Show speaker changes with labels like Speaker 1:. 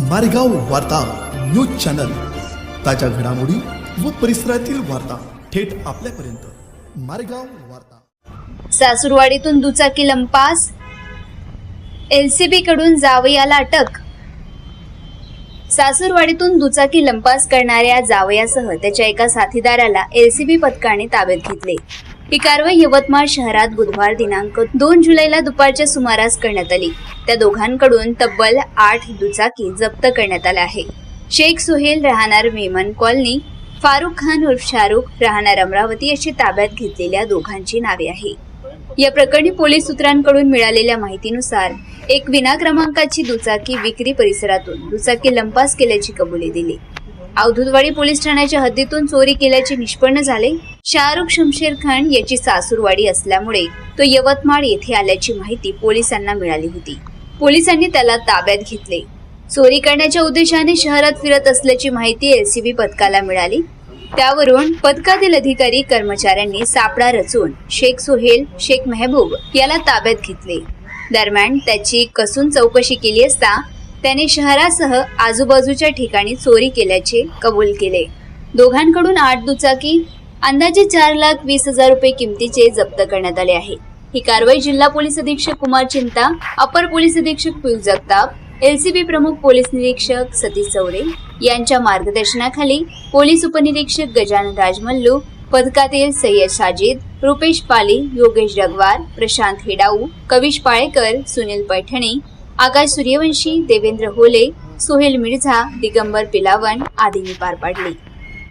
Speaker 1: मारेगाव वार्ता news channel. ताज्या घडामोडी व परिसरातील वार्ता थेट आपल्यापर्यंत. मारेगाव वार्ता.
Speaker 2: सासूरवाडीतून दुचाकी लंपास. एलसीबी कडून जावयाला अटक. सासूरवाडीतून दुचाकी लंपास करणाऱ्या जावयासह त्याच्या एका साथीदाराला एलसीबी पथकाने ताब्यात घेतले. ही कारवाई यवतमाळ शहरात बुधवार दिनांक दोन जुलैला दुपारच्या सुमारास करण्यात आली. त्या दोघांकडून तब्बल आठ दुचाकी जप्त करण्यात आल्या आहे शेख सुहेल राहणार मेमन कॉलनी फारुख खान उर्फ शाहरुख राहणार अमरावती अशी ताब्यात घेतलेल्या दोघांची नावे आहे या प्रकरणी पोलीस सूत्रांकडून मिळालेल्या माहितीनुसार एक विना क्रमांकाची दुचाकी विक्री परिसरातून दुचाकी लंपास केल्याची कबुली दिली. अवधूतवाडी पोलीस ठाण्याच्या हद्दीतून चोरी केल्याचे निष्पन्न झाले. शाहरुख शमशेर खान याची सासूरवाडी असल्यामुळे तो यवतमाळ येथे आल्याची माहिती पोलिसांना मिळाली होती. पोलिसांनी त्याला ताब्यात घेतले. चोरी करण्याच्या उद्देशाने शहरात फिरत असल्याची माहिती एलसीबी पथकाला मिळाली. त्यावरून पथकातील अधिकारी कर्मचाऱ्यांनी सापळा रचून शेख सोहेल शेख मेहबूब याला ताब्यात घेतले. दरम्यान त्याची कसून चौकशी केली असता त्याने शहरासह आजूबाजूच्या ठिकाणी चोरी केल्याचे कबूल केले. दोघांकडून आठ दुचाकी अंदाजे चार लाख वीस हजार रुपये किमतीचे जप्त करण्यात आले आहे. ही कारवाई जिल्हा पोलीस अधीक्षक कुमार चिंता अपर पोलीस अधीक्षक पियुष जगताप एलसीबी प्रमुख पोलीस निरीक्षक सतीश चौरे यांच्या मार्गदर्शनाखाली पोलीस उपनिरीक्षक गजानन राजमल्लू पथकातील सय्यद साजिद रुपेश पाली योगेश जगवार प्रशांत हेडाऊ कविश पाळेकर सुनील पैठणे आकाश सूर्यवंशी देवेंद्र होले सोहेल मिर्झा दिगंबर पिलावन आदींनी पार पाडली.